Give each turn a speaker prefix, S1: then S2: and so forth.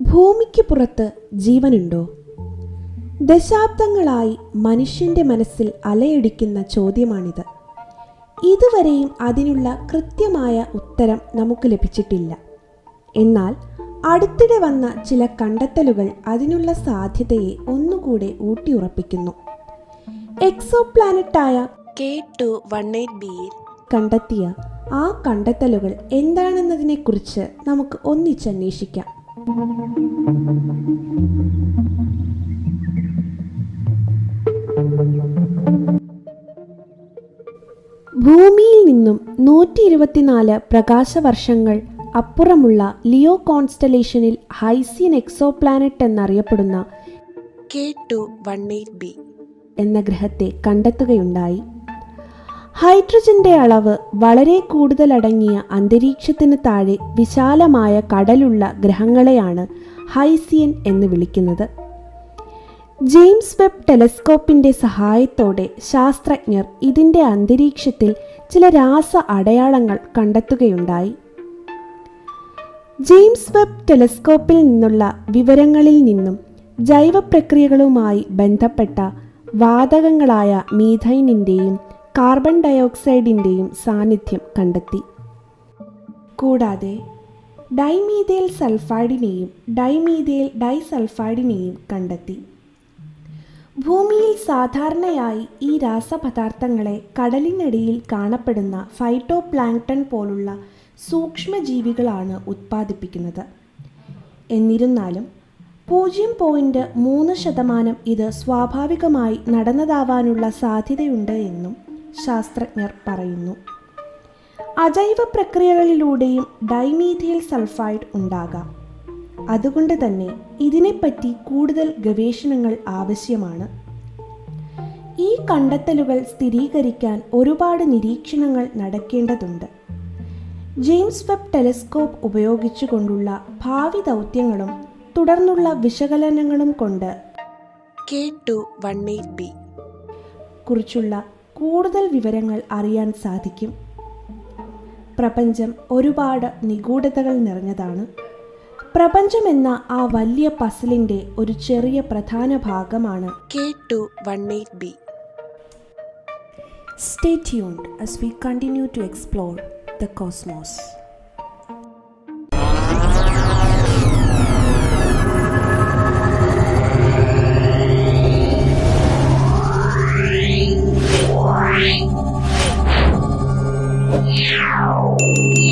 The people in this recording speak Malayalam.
S1: ഭൂമിക്ക് പുറത്ത് ജീവനുണ്ടോ? ദശാബ്ദങ്ങളായി മനുഷ്യന്റെ മനസ്സിൽ അലയടിക്കുന്ന ചോദ്യമാണിത്. ഇതുവരെയും അതിനുള്ള കൃത്യമായ ഉത്തരം നമുക്ക് ലഭിച്ചിട്ടില്ല. എന്നാൽ അടുത്തിടെ വന്ന ചില കണ്ടെത്തലുകൾ അതിനുള്ള സാധ്യതയെ ഒന്നുകൂടെ ഊട്ടിയുറപ്പിക്കുന്നു. എക്സോ പ്ലാനറ്റായ
S2: കെ ടു വൺ എയ്റ്റ് ബിയിൽ
S1: കണ്ടെത്തിയ ആ കണ്ടെത്തലുകൾ എന്താണെന്നതിനെക്കുറിച്ച് നമുക്ക് ഒന്നിച്ചന്വേഷിക്കാം. ഭൂമിയിൽ നിന്നും നൂറ്റി ഇരുപത്തിനാല് പ്രകാശവർഷങ്ങൾ അപ്പുറമുള്ള ലിയോ കോൺസ്റ്റലേഷനിൽ ഹൈസിയൻ എക്സോ പ്ലാനറ്റ് എന്നറിയപ്പെടുന്ന
S2: K two one eight B
S1: എന്ന ഗ്രഹത്തെ കണ്ടെത്തുകയുണ്ടായി. ഹൈഡ്രജന്റെ അളവ് വളരെ കൂടുതലടങ്ങിയ അന്തരീക്ഷത്തിന് താഴെ വിശാലമായ കടലുള്ള ഗ്രഹങ്ങളെയാണ് ഹൈസിയൻ എന്ന് വിളിക്കുന്നത്. ജെയിംസ് വെബ് ടെലസ്കോപ്പിന്റെ സഹായത്തോടെ ശാസ്ത്രജ്ഞർ ഇതിന്റെ അന്തരീക്ഷത്തിൽ ചില രാസ അടയാളങ്ങൾ കണ്ടെത്തുകയുണ്ടായി. ജെയിംസ് വെബ് ടെലസ്കോപ്പിൽ നിന്നുള്ള വിവരങ്ങളിൽ നിന്നും ജൈവ പ്രക്രിയകളുമായി ബന്ധപ്പെട്ട വാതകങ്ങളായ മീഥൈനിന്റെയും കാർബൺ ഡയോക്സൈഡിന്റെയും സാന്നിധ്യം കണ്ടെത്തി. കൂടാതെ ഡൈമീതേൽ സൾഫൈഡിനെയും ഡൈമീതേൽ ഡൈസൾഫൈഡിനെയും കണ്ടെത്തി. ഭൂമിയിൽ സാധാരണയായി ഈ രാസപദാർത്ഥങ്ങളെ കടലിനടിയിൽ കാണപ്പെടുന്ന ഫൈറ്റോ പ്ലാങ്ക്ടൺ പോലുള്ള സൂക്ഷ്മജീവികളാണ് ഉത്പാദിപ്പിക്കുന്നത്. എന്നിരുന്നാലും പൂജ്യം പോയിന്റ് മൂന്ന് ശതമാനം ഇത് സ്വാഭാവികമായി നടന്നതാവാനുള്ള സാധ്യതയുണ്ട് എന്നും ശാസ്ത്രജ്ഞർ പറയുന്നു. അജൈവ പ്രക്രിയകളിലൂടെയും ഡൈമീഥിയൽ സൾഫൈഡ് ഉണ്ടാകാം. അതുകൊണ്ട് തന്നെ ഇതിനെപ്പറ്റി കൂടുതൽ ഗവേഷണങ്ങൾ ആവശ്യമാണ്. ഈ കണ്ടെത്തലുകൾ സ്ഥിരീകരിക്കാൻ ഒരുപാട് നിരീക്ഷണങ്ങൾ നടക്കേണ്ടതുണ്ട്. ജെയിംസ് വെബ് ടെലിസ്കോപ്പ് ഉപയോഗിച്ചുകൊണ്ടുള്ള ഭാവി ദൗത്യങ്ങളും തുടർന്നുള്ള വിശകലനങ്ങളും കൊണ്ട്
S2: K two one eight B
S1: കുറിച്ചുള്ള കൂടുതൽ വിവരങ്ങൾ അറിയാൻ സാധിക്കും. പ്രപഞ്ചം ഒരുപാട് നിഗൂഢതകൾ നിറഞ്ഞതാണ്. പ്രപഞ്ചം എന്ന ആ വലിയ പസിലിന്റെ ഒരു ചെറിയ പ്രധാന ഭാഗമാണ്.
S2: K two one eight B
S1: stay tuned as we continue to explore the cosmos. Yeah.